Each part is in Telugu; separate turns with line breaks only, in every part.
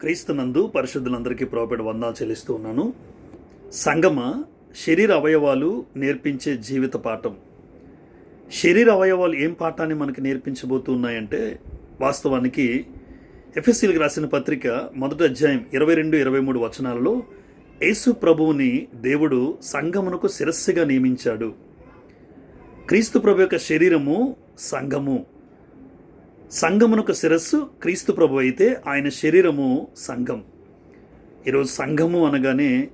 క్రీస్తునందు పరిశుద్ధులందరికీ ప్రోపేట వందాలు చెల్లిస్తూ ఉన్నాను. సంగమ శరీర అవయవాలు నేర్పించే జీవిత పాఠం. శరీర అవయవాలు ఏం పాఠాన్ని మనకి నేర్పించబోతున్నాయంటే వాస్తవానికి ఎఫ్ఎస్సీలకు రాసిన పత్రిక మొదటి అధ్యాయం ఇరవై రెండు ఇరవై మూడు వచనాలలో యేసు ప్రభువుని దేవుడు సంగమునకు శిరస్సుగా నియమించాడు. క్రీస్తు ప్రభు యొక్క శరీరము సంఘము సంఘమునకు శిరస్సు క్రీస్తు ప్రభు అయితే ఆయన శరీరము సంఘం. ఈరోజు సంఘము అనగానే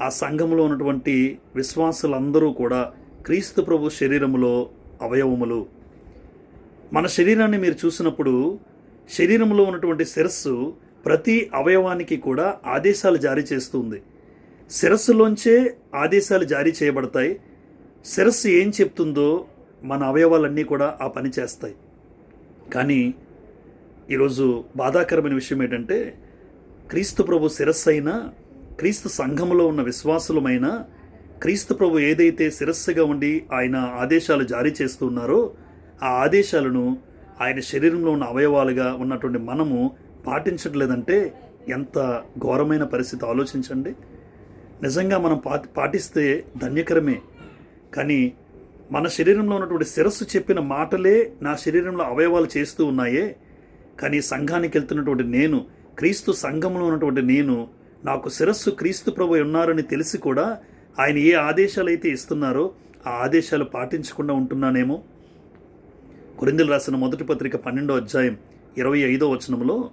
ఆ సంఘములో ఉన్నటువంటి విశ్వాసులందరూ కూడా క్రీస్తు ప్రభు శరీరములో అవయవములు. మన శరీరాన్ని మీరు చూసినప్పుడు శరీరంలో ఉన్నటువంటి శిరస్సు ప్రతి అవయవానికి కూడా ఆదేశాలు జారీ చేస్తుంది శిరస్సులోంచే ఆదేశాలు జారీ చేయబడతాయి. శిరస్సు ఏం చెప్తుందో మన అవయవాలన్నీ కూడా ఆ పని చేస్తాయి. కానీ ఈరోజు బాధాకరమైన విషయం ఏంటంటే క్రీస్తు ప్రభు శిరస్సు అయినా క్రీస్తు సంఘములో ఉన్న విశ్వాసులమైన క్రీస్తు ప్రభు ఏదైతే శిరస్సుగా ఉండి ఆయన ఆదేశాలు జారీ చేస్తున్నారో ఆ ఆదేశాలను ఆయన శరీరంలో ఉన్న అవయవాలుగా ఉన్నటువంటి మనము పాటించట్లేదంటే ఎంత ఘోరమైన పరిస్థితి ఆలోచించండి. నిజంగా మనం పా పాటిస్తే ధన్యకరమే. కానీ మన శరీరంలో ఉన్నటువంటి శిరస్సు చెప్పిన మాటలే నా శరీరంలో అవయవాలు చేస్తూ ఉన్నాయే. కానీ సంఘానికి వెళ్తున్నటువంటి నేను క్రీస్తు సంఘంలో ఉన్నటువంటి నేను నాకు శిరస్సు క్రీస్తు ప్రభు ఉన్నారని తెలిసి కూడా ఆయన ఏ ఆదేశాలు అయితే ఇస్తున్నారో ఆ ఆదేశాలు పాటించకుండా ఉంటున్నానేమో. కొరిందులు రాసిన మొదటి పత్రిక పన్నెండో అధ్యాయం ఇరవై ఐదో వచనంలో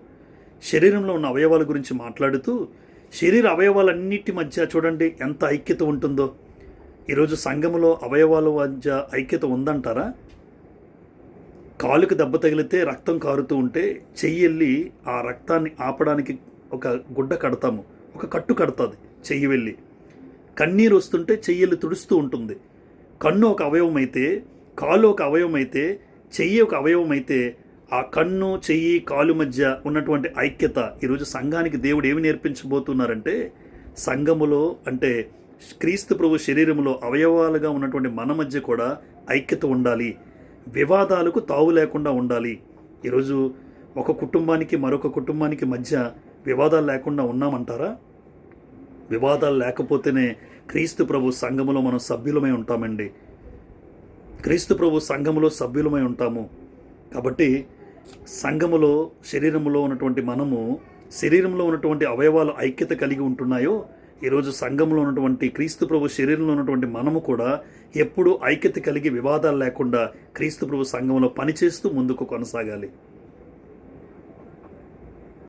శరీరంలో ఉన్న అవయవాల గురించి మాట్లాడుతూ శరీర అవయవాలన్నిటి మధ్య చూడండి ఎంత ఐక్యత ఉంటుందో. ఈరోజు సంఘములో అవయవాల మధ్య ఐక్యత ఉందంటారా? కాలుకి దెబ్బ తగిలితే రక్తం కారుతూ ఉంటే చెయ్యి వెళ్ళి ఆ రక్తాన్ని ఆపడానికి ఒక గుడ్డ కడతాము ఒక కట్టు కడుతుంది చెయ్యి వెళ్ళి. కన్నీరు వస్తుంటే చెయ్యలు తుడుస్తూ ఉంటుంది. కన్ను ఒక అవయవం అయితే కాలు ఒక అవయవం అయితే చెయ్యి ఒక అవయవం అయితే ఆ కన్ను చెయ్యి కాలు మధ్య ఉన్నటువంటి ఐక్యత ఈరోజు సంఘానికి దేవుడు ఏమి నేర్పించబోతున్నారంటే సంఘములో అంటే క్రీస్తు ప్రభు శరీరంలో అవయవాలుగా ఉన్నటువంటి మన మధ్య కూడా ఐక్యత ఉండాలి. వివాదాలకు తావు లేకుండా ఉండాలి. ఈరోజు ఒక కుటుంబానికి మరొక కుటుంబానికి మధ్య వివాదాలు లేకుండా ఉన్నామంటారా? వివాదాలు లేకపోతేనే క్రీస్తు ప్రభు సంఘములో మనం సభ్యులమై ఉంటామండి. క్రీస్తు ప్రభు సంఘములో సభ్యులమై ఉంటాము. కాబట్టి సంఘములో శరీరంలో ఉన్నటువంటి మనము శరీరంలో ఉన్నటువంటి అవయవాలు ఐక్యత కలిగి ఉంటున్నాయో ఈరోజు సంఘంలో ఉన్నటువంటి క్రీస్తు ప్రభు శరీరంలో ఉన్నటువంటి మనము కూడా ఎప్పుడూ ఐక్యత కలిగి వివాదాలు లేకుండా క్రీస్తు ప్రభు సంఘంలో పనిచేస్తూ ముందుకు కొనసాగాలి.